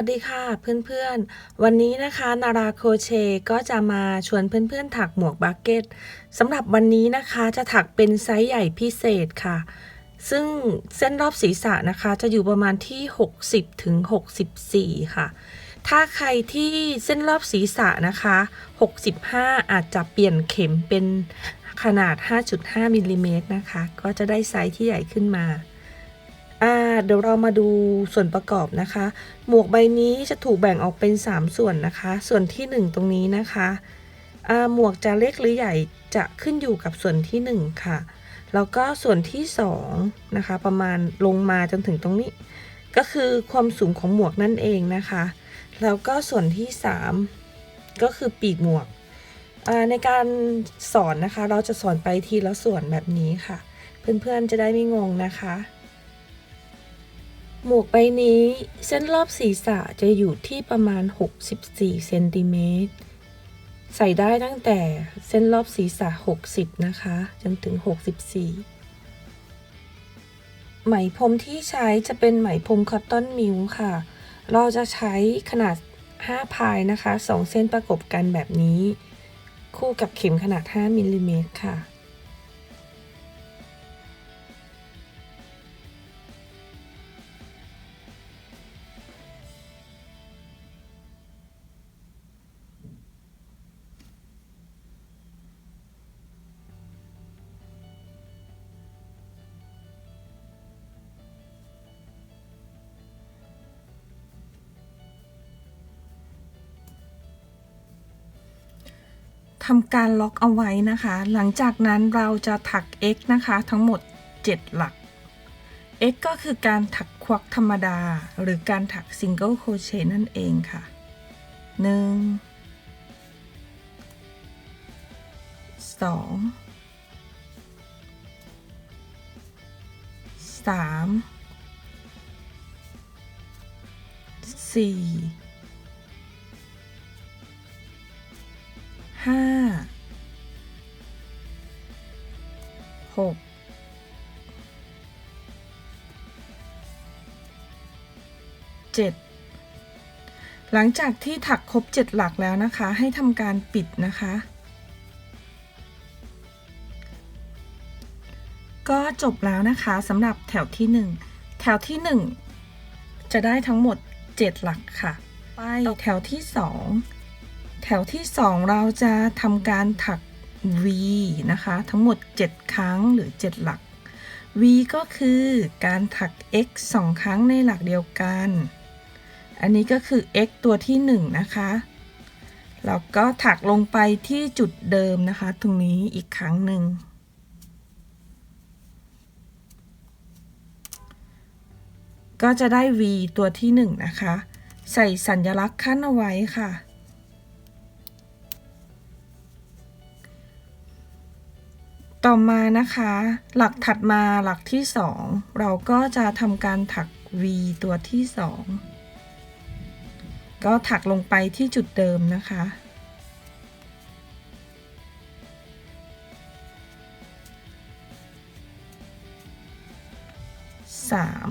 สวัสดีค่ะเพื่อนๆ วันนี้นะคะนาราโครเชต์ก็จะมาชวนเพื่อนๆ ถักหมวกบักเก็ตสำหรับวันนี้นะคะจะถักเป็นไซส์ใหญ่พิเศษค่ะ ซึ่งเส้นรอบศีรษะนะคะจะอยู่ประมาณที่ 60ถึง64 ค่ะ ถ้าใครที่เส้นรอบศีรษะนะคะ 65 อาจจะเปลี่ยนเข็มเป็นขนาด 5.5มิลลิเมตรนะคะ ก็จะได้ไซส์ที่ใหญ่ขึ้นมา อ่าเดี๋ยวเรามาดูส่วนประกอบนะคะ หมวกใบนี้จะถูกแบ่งออกเป็น 3 ส่วนนะคะ ส่วนที่ 1 ตรงนี้นะคะอ่าหมวกจะเล็กหรือใหญ่จะขึ้นอยู่กับส่วนที่ 1 ค่ะ แล้วก็ส่วนที่2นะคะประมาณลงมาจนถึงตรงนี้ ก็คือความสูงของหมวกนั่นเองนะคะ แล้วก็ส่วนที่ 3 ก็คือปีกหมวกในการสอนนะคะเราจะสอนไปทีละส่วนแบบนี้ค่ะ เพื่อนๆจะได้ไม่งงนะคะ หมวกใบนี้เส้นรอบศีรษะจะอยู่ที่ประมาณ 64 เซนติเมตร ใส่ได้ตั้งแต่เส้นรอบศีรษะ 60 นะคะ จนถึง 64 ไหมพรมที่ใช้จะเป็นไหมพรมคอตตอนมิวค่ะ เราจะใช้ขนาด 5 พายนะคะ 2 เส้นประกบกันแบบนี้ คู่กับเข็มขนาด 5มิลลิเมตรค่ะ ทำการล็อกเอาไว้นะคะ หลังจากนั้นเราจะถัก x นะคะ ทั้งหมด 7 หลัก x ก็คือการถักควักธรรมดา หรือการถัก single crochet นั่นเองค่ะ 1 2 3 4 หกเจ็ดหลังจากที่ถักครบเจ็ดหลักแล้วนะคะ ให้ทำการปิดนะคะ ก็จบแล้วนะคะสำหรับแถวที่หนึ่งแถวที่หนึ่งจะได้ทั้งหมดเจ็ดหลักค่ะ ไปแถวที่สองแถวที่ 2 เราจะทำการถัก V นะคะ ทั้งหมด 7 ครั้งหรือ 7 หลัก V ก็คือการถัก X 2 ครั้งในหลักเดียวกัน อันนี้ก็คือ X ตัวที่ 1 นะคะแล้วก็ถักลงไปที่จุดเดิมนะคะ ตรงนี้อีกครั้งหนึ่ง ก็จะได้ V ตัวที่ 1 นะคะ ใส่สัญลักษณ์ขั้นเอาไว้ค่ะ ต่อมานะคะ หลักถัดมาหลักที่ 2 เราก็จะทำการถัก V ตัวที่ 2 ก็ถักลงไปที่จุดเดิมนะคะสาม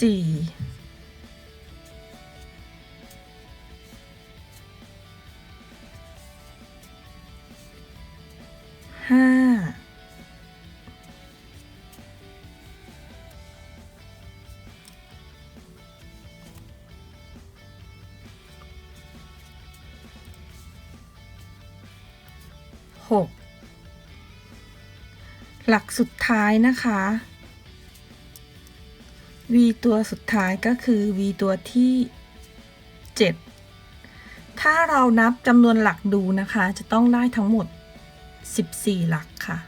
สี่ห้าหกหลักสุดท้ายนะคะ v ตัวสุดท้ายก็คือ v ตัวที่ 7 ถ้าเรานับจำนวนหลักดูนะคะ จะต้องได้ทั้งหมด 14 หลักค่ะ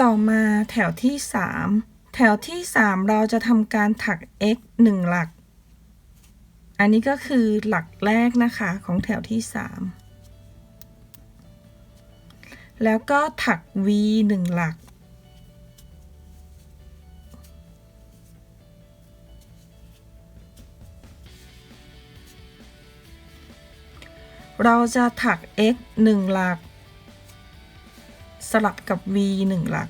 ต่อมาแถวที่ 3 แถวที่ 3 เราจะทำการถัก x 1 หลัก อันนี้ก็คือหลักแรกนะคะของแถวที่ 3 แล้วก็ถัก v 1 หลัก เราจะถัก x 1 หลัก สลับกับ v 1 หลัก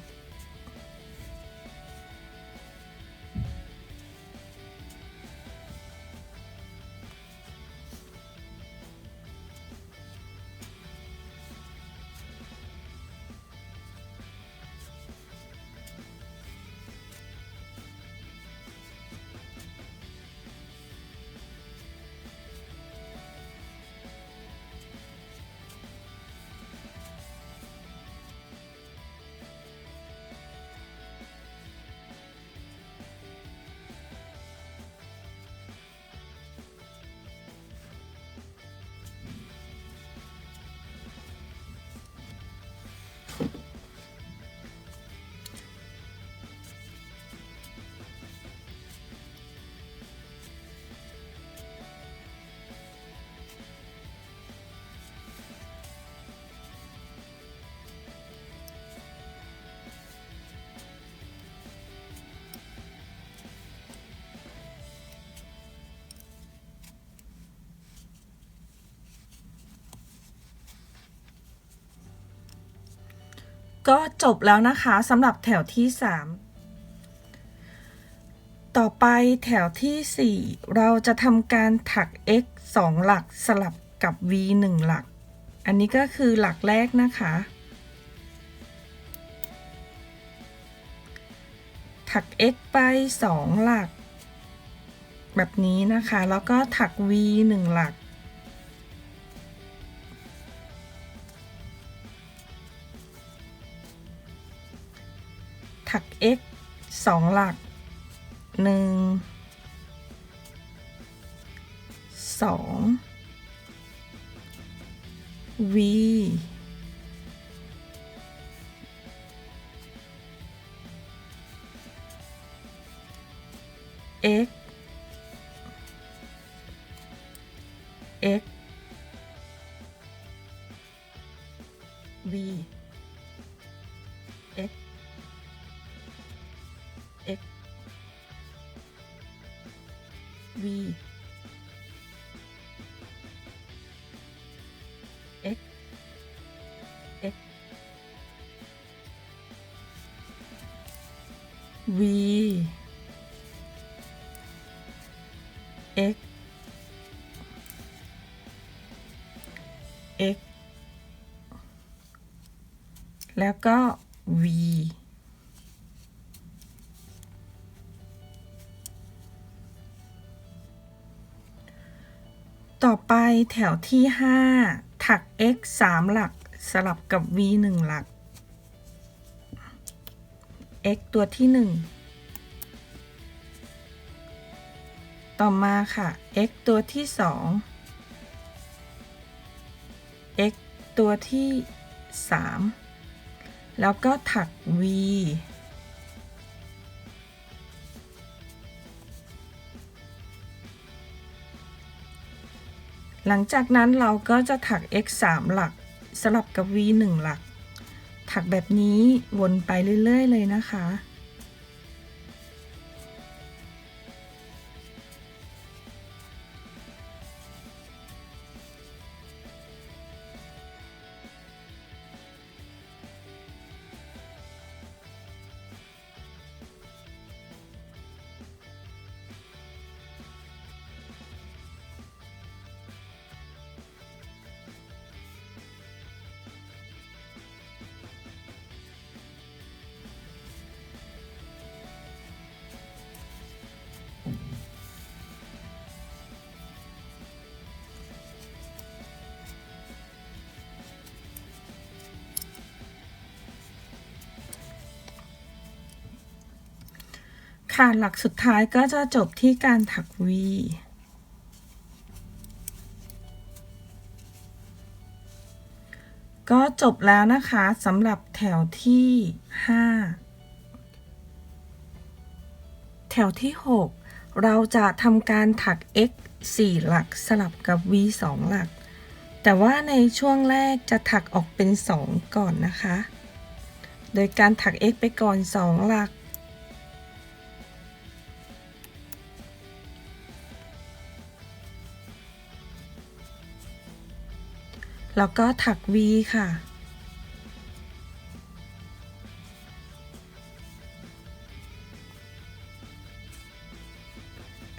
ก็จบแล้วนะคะสำหรับแถวที่ 3 ต่อไปแถวทีสี่ 4 เราจะทำการถัก x 2 หลักสลับกับ v 1 หลัก อันนี้ก็คือหลักแรกนะคะ ถัก x ไป 2 หลัก แบบนี้นะคะ แล้วก็ถัก v 1 หลัก x สองหลักหนึ่งสอง v x x v x x แล้วก็ v ต่อไปแถวที่ 5 ถัก x 3 หลักสลับกับ v 1 หลัก x ตัวที่ 1 ต่อมาค่ะ x ตัวที่ 2 x ตัวที่ 3 แล้วก็ถัก v หลังจากนั้นเราก็จะถัก x 3 หลักสลับกับ v 1 หลัก ถักแบบนี้วนไปเรื่อย ๆ เลยนะคะ ค่ะหลักสุดท้ายก็จะจบที่การถัก V ก็จบแล้วนะคะสำหรับแถวที่ 5 แถวที่ 6 เราจะทำการถัก x 4 หลักสลับกับ v 2 หลัก แต่ว่าในช่วงแรกจะถักออกเป็น 2 ก่อนนะคะ โดยการถัก x ไปก่อน 2 หลัก แล้วก็ถัก v ค่ะ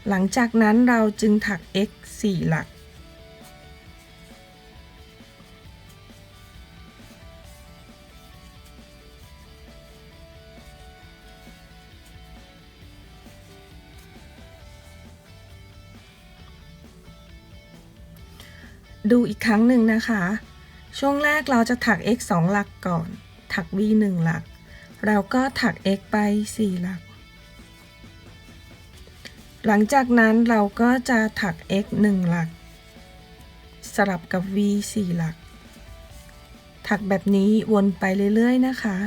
หลังจากนั้นเราจึงถัก x 4 หลัก ดูอีกครั้งหนึ่งนะคะ ช่วงแรกเราจะถัก x 2 หลักก่อน ถัก v 1 หลัก เราก็ถัก x ไป 4 หลัก หลังจากนั้นเราก็จะถัก x 1 หลัก สลับกับ v 4 หลัก ถักแบบนี้วนไปเรื่อยๆนะคะ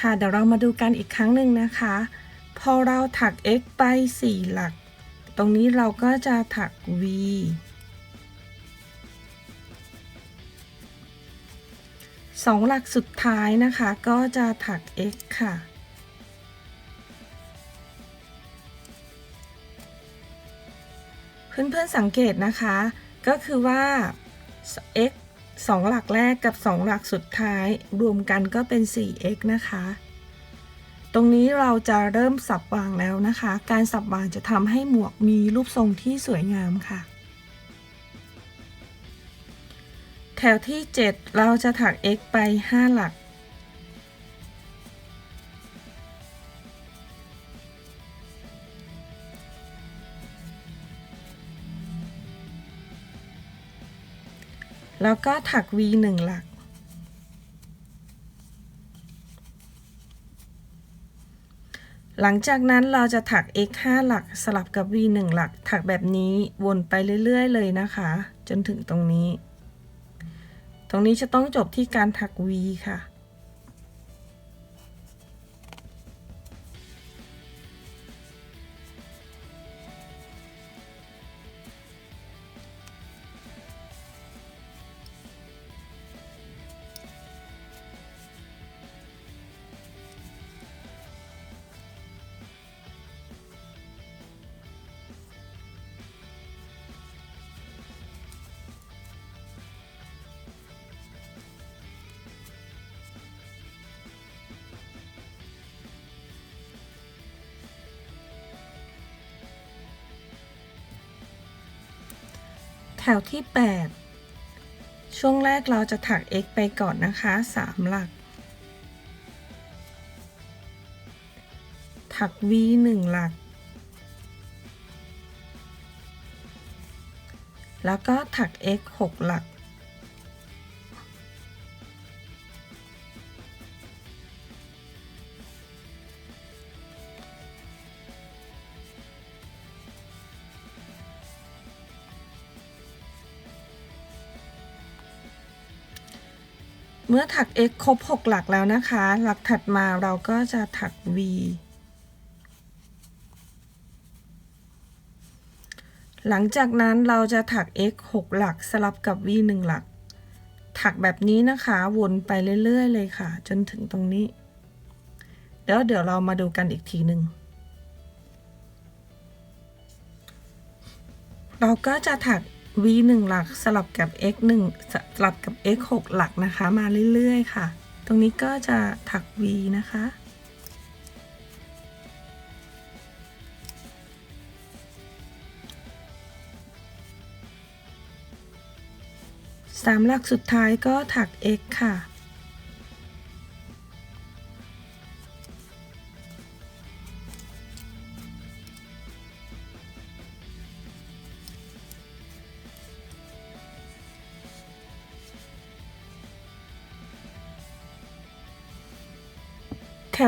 ค่ะเดี๋ยวเรามาดูกันอีกครั้งหนึ่งนะคะ พอเราถัก x ไป 4 หลัก ตรงนี้เราก็จะถัก v สองหลักสุดท้ายนะคะ ก็จะถัก x ค่ะ เพื่อนๆสังเกตนะคะ ก็คือว่า x สองหลักแรกกับสองหลักสุดท้าย รวมกันก็เป็น 4x นะคะ ตรงนี้เราจะเริ่มสับวางแล้วนะคะ การสับวางจะทำให้หมวกมีรูปทรงที่สวยงามค่ะ แถวที่ 7 เราจะถัก x ไป 5 หลัก แล้วก็ถัก v 1หลัก หลังจากนั้นเราจะถัก x 5หลักสลับกับ v 1หลัก ถักแบบนี้วนไปเรื่อยๆ เลยนะคะ จนถึงตรงนี้ ตรงนี้จะต้องจบที่การถัก v ค่ะ แถวที่ 8 ช่วงแรกเราจะถัก x ไปก่อนนะคะ 3 หลัก ถัก v 1 หลัก แล้วก็ถัก x 6 หลัก เมื่อถัก x ครบ 6 หลักแล้วนะคะ หลักถัดมาเราก็จะถัก v หลังจากนั้นเราจะถัก x 6 หลักสลับกับ v 1 หลัก ถักแบบนี้นะคะ วนไปเรื่อย ๆ เลยค่ะ จนถึงตรงนี้ เดี๋ยวเดี๋ยวเรามาดูกันอีกทีหนึ่งเราก็จะถัก v 1หลักสลับกับ x 1สลับกับ x 6หลักนะคะ มาเรื่อยๆค่ะ ตรงนี้ก็จะถัก v นะคะ สามหลักสุดท้ายก็ถัก x ค่ะ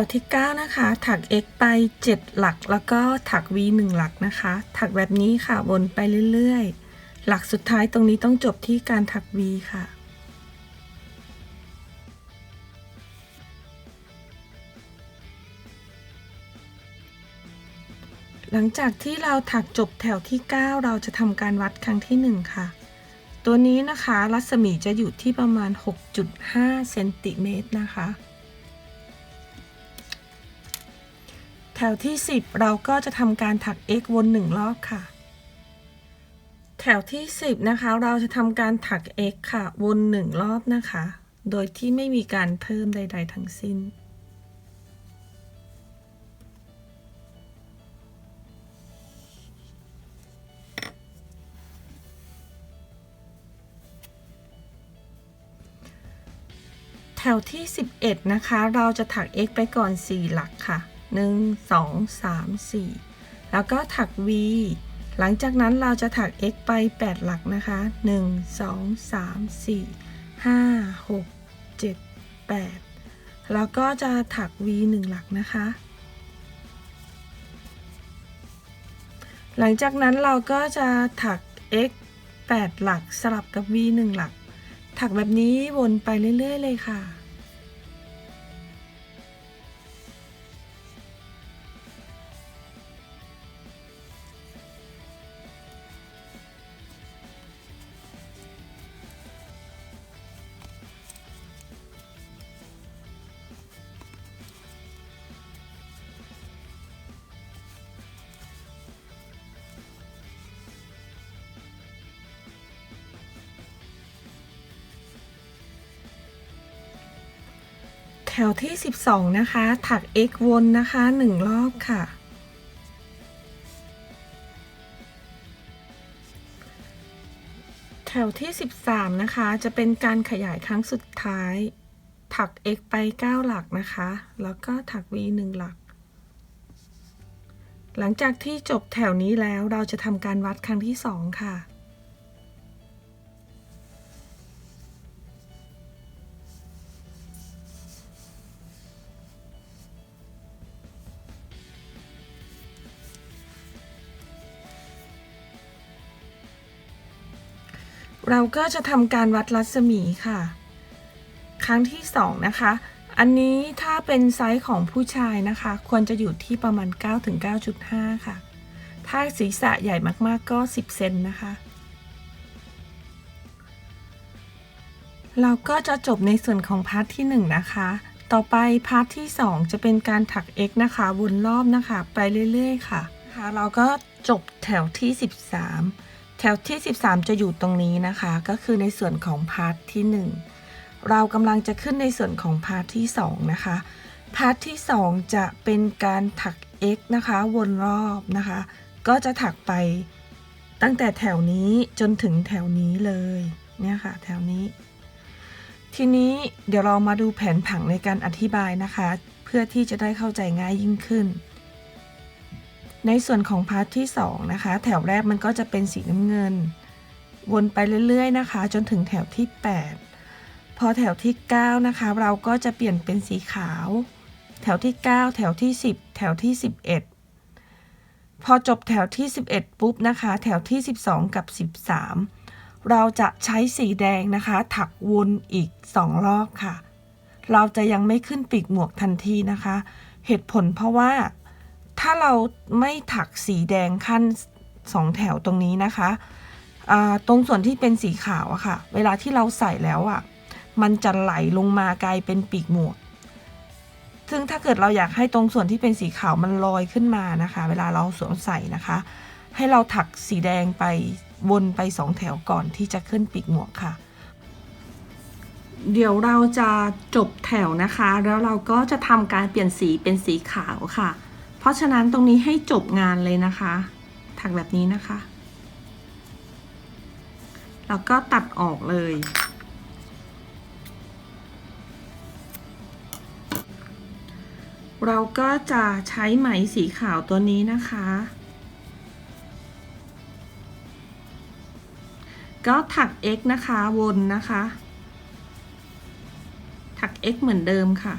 วที่ 9 นะคะ ถัก x ไป 7 หลักแล้วก็ถัก v 1 หลักนะคะ ถักแบบนี้ค่ะวนไปเรื่อยๆ หลักสุดท้ายตรงนี้ต้องจบที่การถัก v ค่ะหลังจากที่เราถักจบแถวที่ 9 เราจะทำการวัดครั้งที่ 1 ค่ะ ตัวนี้นะคะ รัศมีจะอยู่ที่ประมาณ 6.5 เซนติเมตรนะคะ วที่ 10 เราก็จะทำการถัก x วน 1 รอบค่ะ แถวที่ 10 นะคะ เราจะทำการถัก x ค่ะ วน 1 รอบนะคะ โดยที่ไม่มีการเพิ่มใด ๆ ทั้งสิ้นแถวที่ 11 นะคะ เราจะถัก x ไปก่อน 4 หลักค่ะ 1 2 3 4 แล้วก็ถัก v หลังจากนั้นเราจะถัก x ไป 8 หลักนะคะ 1 2 3 4 5 6 7 8 แล้วก็จะถัก v 1 หลักนะคะ หลังจากนั้นเราก็จะถัก x 8 หลักสลับกับ v 1 หลัก ถักแบบนี้วนไปเรื่อย ๆ เลยค่ะ แถวที่ 12 นะคะ ถัก x วนนะคะ 1 รอบค่ะ แถวที่ 13 นะคะ จะเป็นการขยายครั้งสุดท้าย ถัก x ไป 9 หลักนะคะ แล้วก็ถัก v 1 หลัก หลังจากที่จบแถวนี้แล้วเราจะทำการวัดครั้งที่ 2 ค่ะ เราก็จะทำการวัดรัศมีค่ะ ครั้งที่2นะคะ อันนี้ถ้าเป็นไซส์ของผู้ชายนะคะ ควรจะอยู่ที่ประมาณ9ถึง9.5 ค่ะ ถ้าศีรษะใหญ่มากๆก็ 10 เซนนะคะ เราก็จะจบในส่วนของพาร์ทที่ 1 นะคะ ต่อไปพาร์ทที่ 2 จะเป็นการถัก x นะคะวนรอบนะคะ ไปเรื่อยๆ ค่ะนะคะเราก็จบแถวที่ 13 แถวที่ 13 จะอยู่ตรงนี้นะคะ ก็คือในส่วนของพาร์ทที่ 1 เรากำลังจะขึ้นในส่วนของพาร์ทที่ 2 นะคะ พาร์ทที่ 2 จะเป็นการถัก x นะคะ วนรอบนะคะ ก็จะถักไปตั้งแต่แถวนี้จนถึงแถวนี้เลยเนี่ยค่ะ แถวนี้ ทีนี้เดี๋ยวเรามาดูแผนผังในการอธิบายนะคะ เพื่อที่จะได้เข้าใจง่ายยิ่งขึ้น ในส่วนของพาร์ทที่2นะคะ แถวแรกมันก็จะเป็นสีน้ำเงิน วนไปเรื่อยๆนะคะ จนถึงแถวที่ 8 พอแถวที่ 9 นะคะ เราก็จะเปลี่ยนเป็นสีขาว แถวที่ 9 แถวที่ 10 แถวที่ 11 พอจบแถวที่ 11 ปุ๊บนะคะ แถวที่ 12 กับ 13 เราจะใช้สีแดงนะคะ ถักวนอีก 2 รอบค่ะ เราจะยังไม่ขึ้นปีกหมวกทันทีนะคะ เหตุผลเพราะว่า ถ้าเราไม่ถักสีแดงขั้นสองแถวตรงนี้นะคะตรงส่วนที่เป็นสีขาวอะค่ะ เวลาที่เราใส่แล้วอะมันจะไหลลงมากลายเป็นปีกหมวก ซึ่งถ้าเกิดเราอยากให้ตรงส่วนที่เป็นสีขาวมันลอยขึ้นมานะคะ เวลาเราสวมใส่นะคะ ให้เราถักสีแดงไปวนไปสองแถวก่อนที่จะขึ้นปีกหมวกค่ะ เดี๋ยวเราจะจบแถวนะคะ แล้วเราก็จะทำการเปลี่ยนสีเป็นสีขาวค่ะ เพราะฉะนั้นตรงนี้ให้จบงานเลยนะคะ ถักแบบนี้นะคะ แล้วก็ตัดออกเลย เราก็จะใช้ไหมสีขาวตัวนี้นะคะ ก็ถัก x นะคะ วนนะคะ ถัก x เหมือนเดิมค่ะ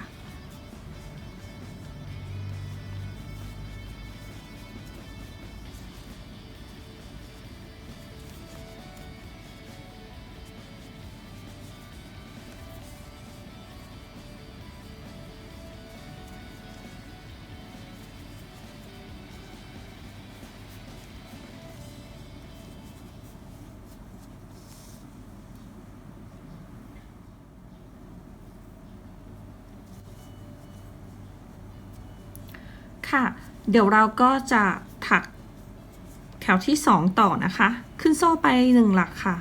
ค่ะ เดี๋ยวเราก็จะถักแถวที่ 2 ต่อนะคะ ขึ้นโซ่ไป 1 หลักค่ะ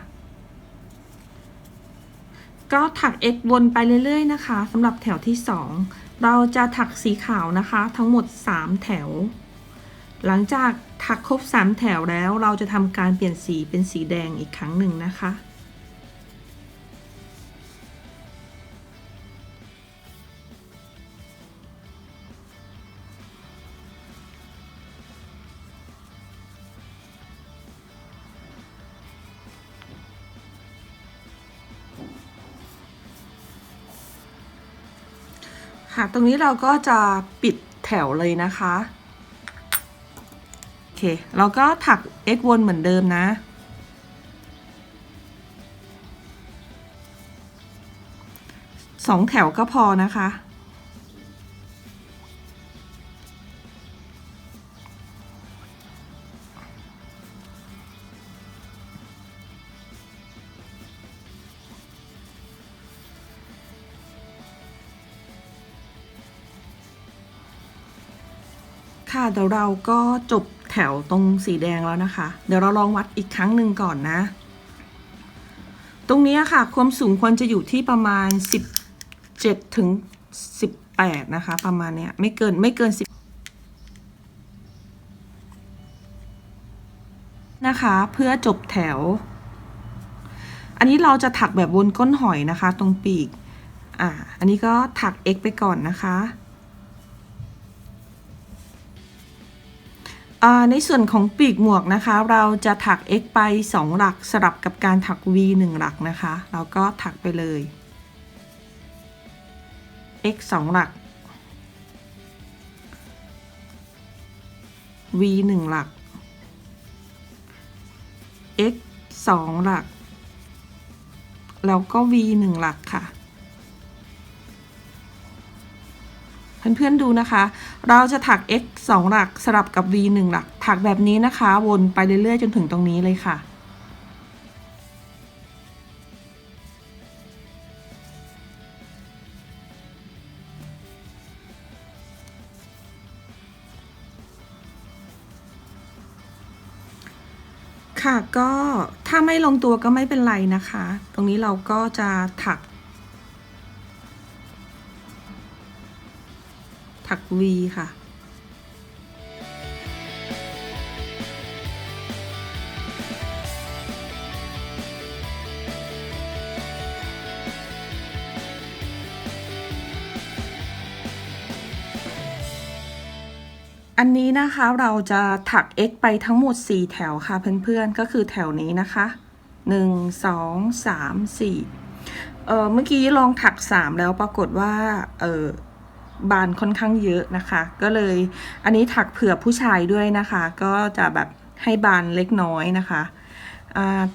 ก็ถัก x วนไปเรื่อยๆนะคะสำหรับแถวที่ 2 เราจะถักสีขาวนะคะ ทั้งหมด 3 แถว หลังจากถักครบ 3 แถวแล้วเราจะทำการเปลี่ยนสีเป็นสีแดงอีกครั้งหนึ่งนะคะ ค่ะตรงนี้เราก็จะปิดแถวเลยนะคะโอเคเราก็ถัก x วนเหมือนเดิมนะสองแถวก็พอนะคะ เดี๋ยวเราก็จบแถวตรงสีแดงแล้วนะคะ เดี๋ยวเราลองวัดอีกครั้งหนึ่งก่อนนะ ตรงนี้ค่ะ ความสูงควรจะอยู่ที่ประมาณ 17 ถึง 18 นะคะ ประมาณเนี้ยไม่เกินไม่เกิน 10นะคะเพื่อจบแถว อันนี้เราจะถักแบบวนก้นหอยนะคะ ตรงปีก อ่า อันนี้ก็ถัก x ไปก่อนนะคะ ในส่วนของปีกหมวกนะคะ เราจะถัก x ไป 2 หลักสลับกับการถัก v 1 หลักนะคะ เราก็ถักไปเลย x 2 หลัก v 1 หลัก x 2 หลัก แล้วก็ v 1 หลักค่ะ เพื่อนๆดูนะคะ เราจะถัก x 2 หลักสลับกับ v 1 หลัก ถักแบบนี้นะคะ วนไปเรื่อยๆ จนถึงตรงนี้เลยค่ะค่ะก็ถ้าไม่ลงตัวก็ไม่เป็นไรนะคะ ตรงนี้เราก็จะถัก ถัก V ค่ะ อันนี้นะคะเราจะถัก x ไปทั้งหมด 4 แถวค่ะเพื่อนๆ ก็คือแถวนี้นะคะ 1 2 3 4เออเมื่อกี้ลองถัก 3 แล้วปรากฏว่า เออ บานค่อนข้างเยอะนะคะ ก็เลยอันนี้ถักเผื่อผู้ชายด้วยนะคะ ก็จะแบบให้บานเล็กน้อยนะคะ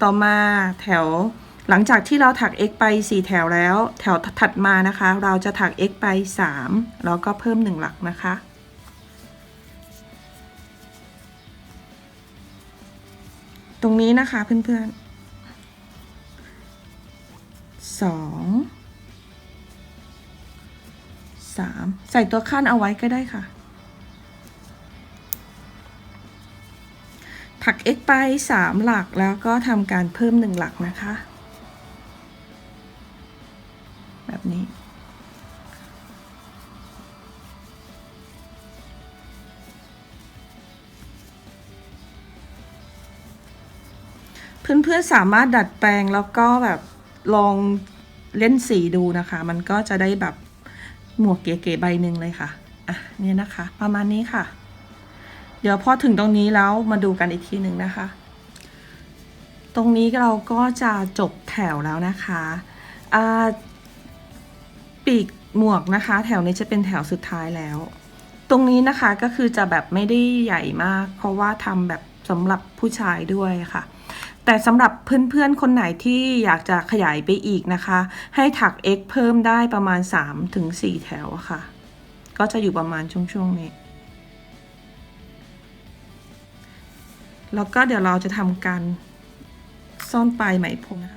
ต่อมาแถวหลังจากที่เราถัก x ไป 4 แถวแล้ว แถวถัดมานะคะ เราจะถัก x ไป 3 แล้วก็เพิ่ม 1 หลักนะคะ ตรงนี้นะคะเพื่อนๆส องสามใส่ตัวขั้นเอาไว้ก็ได้ค่ะ ถัก x ไปสามหลักแล้วก็ทำการเพิ่มหนึ่งหลักนะคะ แบบนี้เพื่อนๆสามารถดัดแปลงแล้วก็แบบลองเล่นสีดูนะคะ มันก็จะได้แบบ หมวกเก๋ๆใบหนึ่งเลยค่ะ อะ เนี่ยนะคะ ประมาณนี้ค่ะ เดี๋ยวพอถึงตรงนี้แล้วมาดูกันอีกทีหนึ่งนะคะ ตรงนี้เราก็จะจบแถวแล้วนะคะอ่าปีกหมวกนะคะ แถวนี้จะเป็นแถวสุดท้ายแล้ว ตรงนี้นะคะก็คือจะแบบไม่ได้ใหญ่มาก เพราะว่าทำแบบสำหรับผู้ชายด้วยค่ะ แต่สำหรับเพื่อนๆ คนไหนที่อยากจะขยายไปอีกนะคะ ให้ถัก x เพิ่มได้ประมาณ3-4ถึง4แถวค่ะ ก็จะอยู่ประมาณช่วงๆนี้ แล้วก็เดี๋ยวเราจะทำการซ่อนปลายไหมพรมนะคะ